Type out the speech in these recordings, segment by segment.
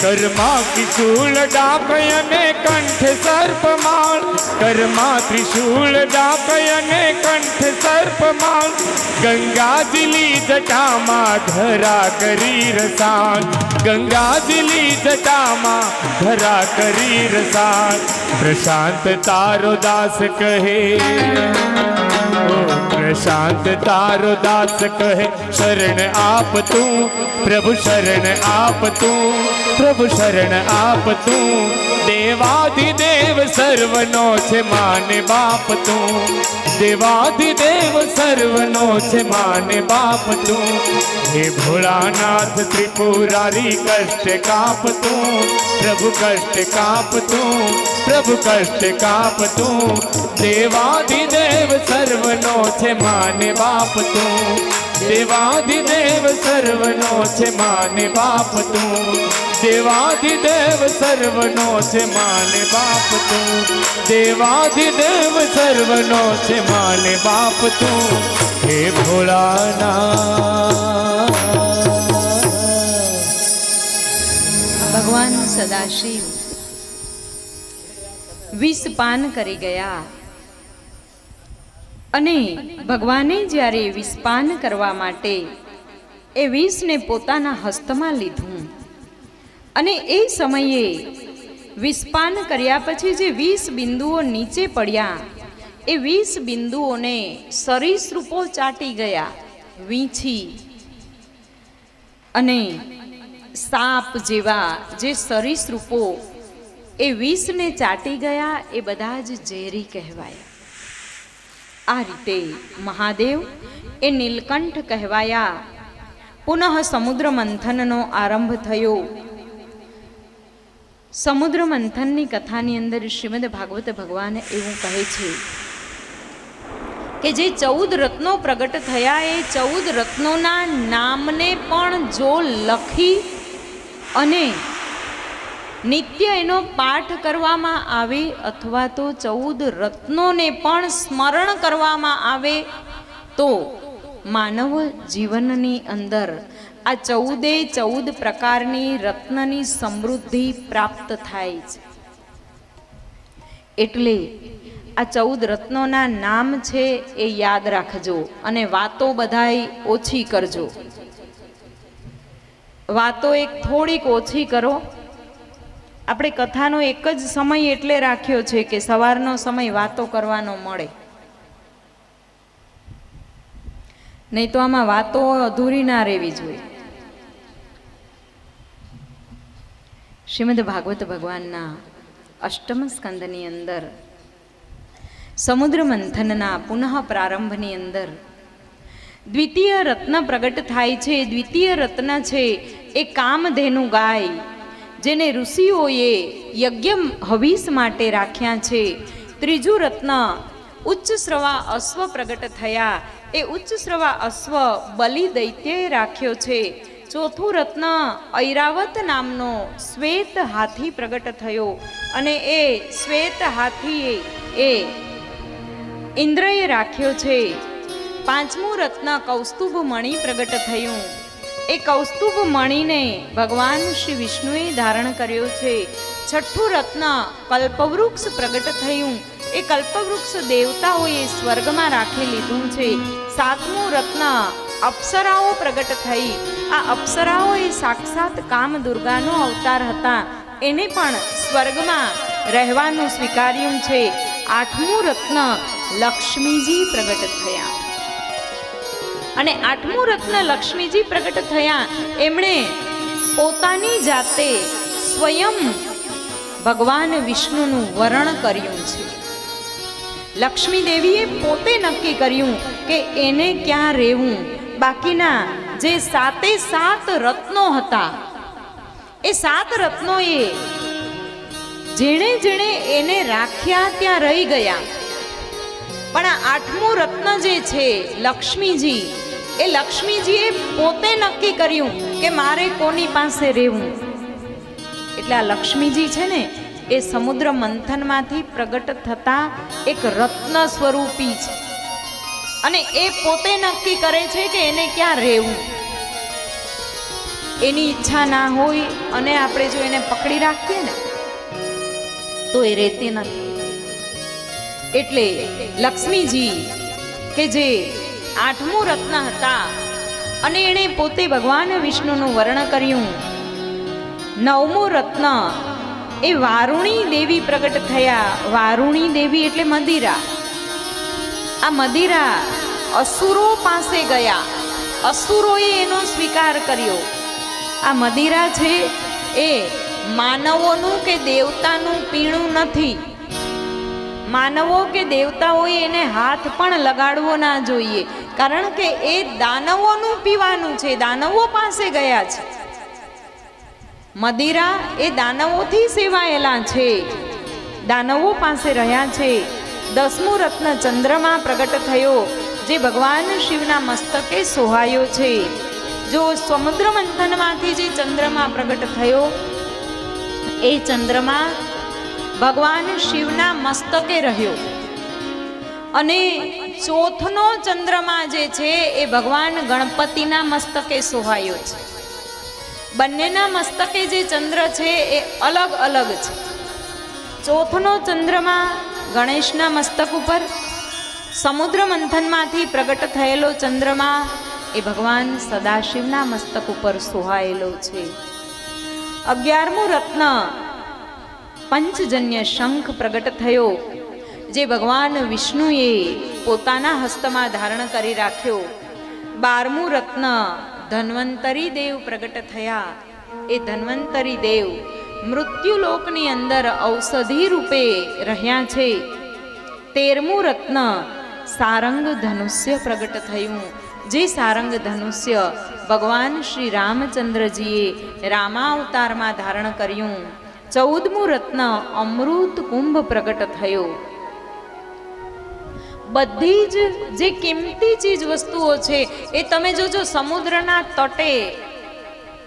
Karma ત્રિશૂળ ડાકય ને કંઠ સર્પમાળ. Karma ત્રિશૂળ ડાકય ને કંઠ સર્પમાળ. ગંગાજલી જટામાં ધરા કરી રસાણ ગંગાજલી જટામાં ધરા કરી રસાણ પ્રશાંત તારો દાસ કહે. પ્રશાંત તારો દાસ કહે. શરણ આપ તું, પ્રભુ શરણ આપ તું. પ્રભુ શરણ આપ તું દેવાધિદેવ સર્વનો છે માને બાપ તું. દેવાધિદેવ સર્વનો છે માને બાપ તું. હે ભોળાનાથ, ત્રિપુરારી કષ્ટ કાપ તું. પ્રભુ કષ્ટ કાપ તું. પ્રભુ કષ્ટ કાપ તું. દેવાધિદેવ સર્વનો છે માને બાપ તું. દેવાધિદેવ સર્વનો છે માને બાપ તું. દેવાધિદેવ સર્વનો છે માને બાપ તું. દેવાધિદેવ સર્વનો છે માને બાપ તું. હે ભોળાના. ભગવાન સદાશિવ વિષ પાન કરી ગયા. અને ભગવાને જ્યારે વિષપાન કરવા માટે એ વિષને પોતાના હસ્તમાં લીધું. અને એ સમયે વિસ્પાન કર્યા પછી જે વીસ બિંદુઓ નીચે પડ્યા, એ વીસ બિંદુઓને સરીસૃપો ચાટી ગયા, વીંછી. અને સાપ જેવા જે સરીસૃપો, એ વીસને ચાટી ગયા, એ બધા જ ઝેરી કહેવાયા. આ રીતે મહાદેવ એ નીલકંઠ કહેવાયા. પુનઃ સમુદ્ર મંથનનો આરંભ થયો. સમુદ્ર મંથનની કથાની અંદર શ્રીમદ ભાગવત ભગવાન એવું કહે છે કે જે ચૌદ રત્નો પ્રગટ થયા એ ચૌદ રત્નોના નામને પણ જો લખી અને નિત્ય એનો પાઠ કરવામાં આવે અથવા તો ચૌદ રત્નોને પણ સ્મરણ કરવામાં આવે તો માનવ જીવનની અંદર આ ચૌદે ચૌદ પ્રકારની રત્નની સમૃદ્ધિ પ્રાપ્ત થાય છે. એટલે આ ચૌદ રત્નોના નામ છે એ યાદ રાખજો અને વાતો બધાય ઓછી કરજો. વાતો એક થોડીક ઓછી કરો. આપણે કથાનો એક જ સમય એટલે રાખ્યો છે કે સવારનો સમય વાતો કરવાનો મળે. નહીં તો આમાં વાતો અધૂરી ના રહેવી જોઈએ. શ્રીમદ ભાગવત ભગવાનના અષ્ટમ સ્કંદની અંદર, સમુદ્ર મંથનના પુનઃ પ્રારંભની અંદર, દ્વિતીય રત્ન પ્રગટ થાય છે, દ્વિતીય રત્ન છે એ કામધેનુ ગાય, જેને ઋષિઓએ યજ્ઞ હવીસ માટે રાખ્યા છે. ત્રીજું રત્ન, ઉચ્ચ શ્રવા અશ્વ પ્રગટ થયા, એ ઉચ્ચ શ્રવા અશ્વ બલિ દૈત્યએ રાખ્યો છે. ચોથું રત્ન ઐરાવત નામનો શ્વેત હાથી પ્રગટ થયો અને એ શ્વેત હાથીએ એ ઇન્દ્રએ રાખ્યો છે. પાંચમું રત્ન કૌસ્તુભ મણિ પ્રગટ થયું. એ કૌસ્તુભ મણિને ભગવાન શ્રી વિષ્ણુએ ધારણ કર્યો છે. છઠ્ઠું રત્ન કલ્પવૃક્ષ પ્રગટ થયું. એ કલ્પવૃક્ષ દેવતાઓએ સ્વર્ગમાં રાખી લીધું છે. સાતમું રત્ન અપ્સરાઓ પ્રગટ થઈ. આ અપ્સરાઓ એ સાક્ષાત કામ દુર્ગાનો અવતાર હતા. એને પણ સ્વર્ગમાં રહેવાનું સ્વીકાર્યું છે. આઠમું રત્ન લક્ષ્મીજી પ્રગટ થયા. અને આઠમું રત્ન લક્ષ્મીજી પ્રગટ થયા. એમણે પોતાની જાતે સ્વયં ભગવાન વિષ્ણુનું વરણ કર્યું છે. લક્ષ્મી દેવીએ પોતે નક્કી કર્યું કે એને ક્યાં રહેવું? બાકીના જે સાતે સાત રત્નો હતા, એ સાત રત્નોએ જેણે જેણે એને રાખ્યા ત્યાં રહી ગયા. પણ આઠમું રત્ન જે છે લક્ષ્મીજી, એ લક્ષ્મીજીએ પોતે નક્કી કર્યું કે મારે કોની પાસે રહેવું. એટલે આ લક્ષ્મીજી છે ને, એ સમુદ્ર મંથનમાંથી પ્રગટ થતા એક રત્ન સ્વરૂપી છે. અને એ પોતે નક્કી કરે છે કે એને ક્યાં રહેવું. એની ઈચ્છા ના હોય અને આપણે જો એને પકડી રાખીએ ને, તો એ રહેતી નથી. એટલે લક્ષ્મીજી કે જે આઠમું રત્ન હતા અને એણે પોતે ભગવાન વિષ્ણુનું વર્ણ કર્યું, નવમું રત્ન એ વારુણી દેવી પ્રગટ થયા. વારુણી દેવી એટલે મદિરા. આ મદિરા અસુરો પાસે ગયા. અસુરોએ એનો સ્વીકાર કર્યો. આ મદિરા છે એ માનવોનું કે દેવતાનું પીણું નથી. માનવો કે દેવતાઓએ એને હાથ પણ લગાડવો ના જોઈએ. કારણ કે એ દાનવોનું પીવાનું છે, દાનવો પાસે ગયા છે. મદિરા એ દાનવોથી સેવાયેલા છે. દાનવો પાસે રહ્યા છે. દસમું રત્ન ચંદ્રમાં પ્રગટ થયો, જે ભગવાન શિવના મસ્તકે સોહાયો છે. જો સમુદ્ર મંથનમાંથી જે ચંદ્રમાં પ્રગટ થયો, એ ચંદ્રમા ભગવાન શિવના મસ્તકે રહ્યો. અને ચોથનો ચંદ્રમા જે છે, એ ભગવાન ગણપતિના મસ્તકે સોહાયો છે. બંનેના મસ્તકે જે ચંદ્ર છે, એ અલગ અલગ છે. ચોથનો ચંદ્રમા ગણેશના મસ્તક ઉપર સમુદ્ર મંથનમાંથી પ્રગટ થયેલો ચંદ્રમા એ ભગવાન સદાશિવના મસ્તક ઉપર સોહાયેલો છે. અગિયારમું રત્ન પંચજન્ય શંખ પ્રગટ થયો, જે ભગવાન વિષ્ણુએ પોતાના હસ્તમાં ધારણ કરી રાખ્યો. બારમું રત્ન ધન્વંતરી દેવ પ્રગટ થયા. એ ધન્વંતરી દેવ મૃત્યુલોકની અંદર ઔષધિ રૂપે રહ્યા છે. તેરમું રત્ન સારંગ ધનુષ્ય પ્રગટ થયું. જે સારંગ ધનુષ્ય ભગવાન શ્રી રામચંદ્રજીએ રામાવતારમાં ધારણ કર્યું. ચૌદમું રત્ન અમૃત કુંભ પ્રગટ થયો. બધી જ જે કિંમતી ચીજ વસ્તુઓ છે, એ તમે જોજો સમુદ્રના તટે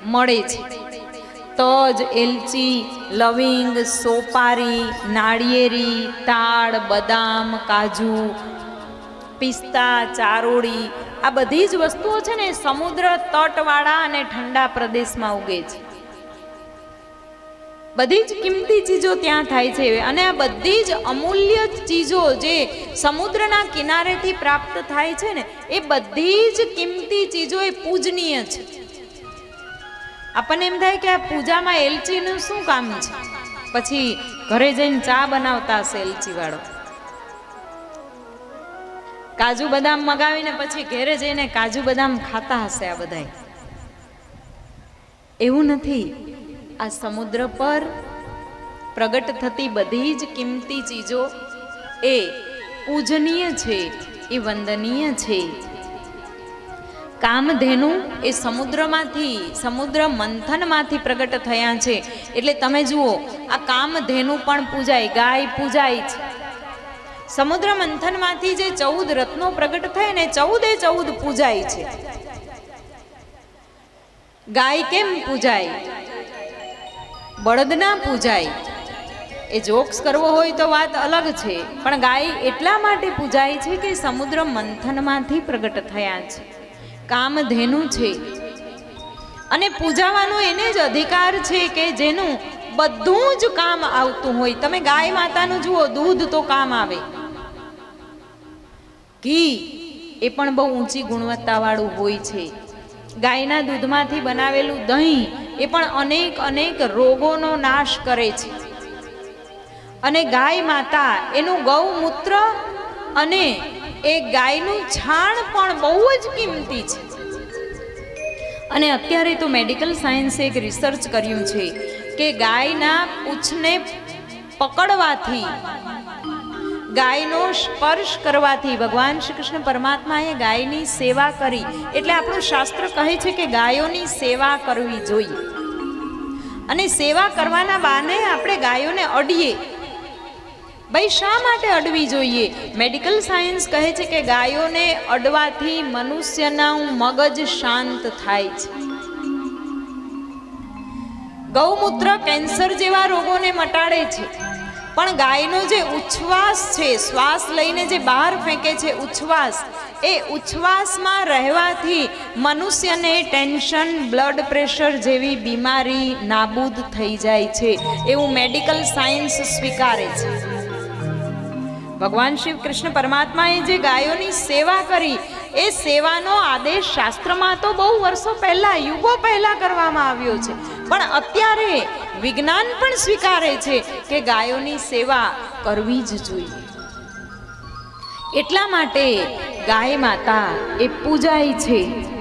મળે છે. તજ, એલચી, લવિંગ, સોપારી, નાળિયેરી, તાડ, બદામ, કાજુ, પિસ્તા, ચારોળી આ બધી જ વસ્તુઓ છે ને સમુદ્ર તટવાળા અને ઠંડા પ્રદેશમાં ઉગે છે. બધી જ કિંમતી ચીજો ત્યાં થાય છે અને આ બધી જ અમૂલ્ય ચીજો જે સમુદ્રના કિનારેથી પ્રાપ્ત થાય છે ને એ બધી જ કિંમતી ચીજો એ પૂજનીય છે. આપણને એમ થાય કે આ પૂજામાં એલચીનું શું કામ છે? પછી ઘરે જઈને ચા બનાવતા હશે એલચી વાળો કાજુ બદામ મગાવીને પછી ઘરે જઈને કાજુ બદામ ખાતા હશે આ બધાય. એવું નથી. આ સમુદ્ર પર પ્રગટ થતી બધી જ કિંમતી ચીજો એ પૂજનીય છે, એ વંદનીય છે. કામધેનુ એ સમુદ્રમાંથી, સમુદ્ર મંથનમાંથી પ્રગટ થયા છે. એટલે તમે જુઓ, આ કામધેનુ પણ પૂજાય, ગાય પૂજાય છે. સમુદ્ર મંથનમાંથી જે ચૌદ રત્નો પ્રગટ થાય ને ચૌદે ચૌદ પૂજાય છે. ગાય કેમ પૂજાય? બળદના પૂજાય. એ જોક્સ કરવો હોય તો વાત અલગ છે, પણ ગાય એટલા માટે પૂજાય છે કે સમુદ્ર મંથનમાંથી પ્રગટ થયા છે. કામધેનુ છે. અને પૂજાવાનો એને જ અધિકાર છે કે જેનું બધું જ કામ આવતું હોય. તમે ગાય માતાનું જુઓ, દૂધ તો કામ આવે. ઘી એ પણ બહુ ઊંચી ગુણવત્તાવાળું હોય છે. ગાયના દૂધમાંથી બનાવેલું દહીં એ પણ અનેક અનેક રોગોનો નાશ કરે છે. અને ગાય માતા એનું ગૌમૂત્ર અને એ ગાયનું છાણ પણ બહુ જ કિંમતી છે. અને અત્યારે તો મેડિકલ સાયન્સે એક રિસર્ચ કર્યું છે કે ગાયના પૂંછને પકડવાથી, ગાયનો સ્પર્શ કરવાથી ભગવાન શ્રી કૃષ્ણ પરમાત્માએ ગાયની સેવા કરી. એટલે આપણું શાસ્ત્ર કહે છે કે ગાયોની સેવા કરવી જોઈએ. અને સેવા કરવાના બાને આપણે ગાયોને અડીએ. ભાઈ, શા માટે અડવી જોઈએ? મેડિકલ સાયન્સ કહે છે કે ગાયોને અડવાથી મનુષ્યના મગજ શાંત થાય છે. ગૌમૂત્ર કેન્સર જેવા રોગોને મટાડે છે. પણ ગાયનો જે ઉચ્છ્વાસ છે, શ્વાસ લઈને જે બહાર ફેંકે છે, ઉચ્છ્વાસ, એ ઉચ્છ્વાસમાં રહેવાથી મનુષ્યને ટેન્શન, બ્લડ પ્રેશર જેવી બીમારી નાબૂદ થઈ જાય છે. એવું મેડિકલ સાયન્સ સ્વીકારે છે. ભગવાન શ્રી કૃષ્ણ પરમાત્માએ જે ગાયોની સેવા કરી, એ સેવાનો આદેશ શાસ્ત્રમાં તો બહુ વર્ષો પહેલા, યુગો પહેલા કરવામાં આવ્યો છે. પણ અત્યારે વિજ્ઞાન પણ સ્વીકારે છે કે ગાયોની સેવા કરવી જ જોઈએ. એટલા માટે ગાય માતા એ પૂજાય છે.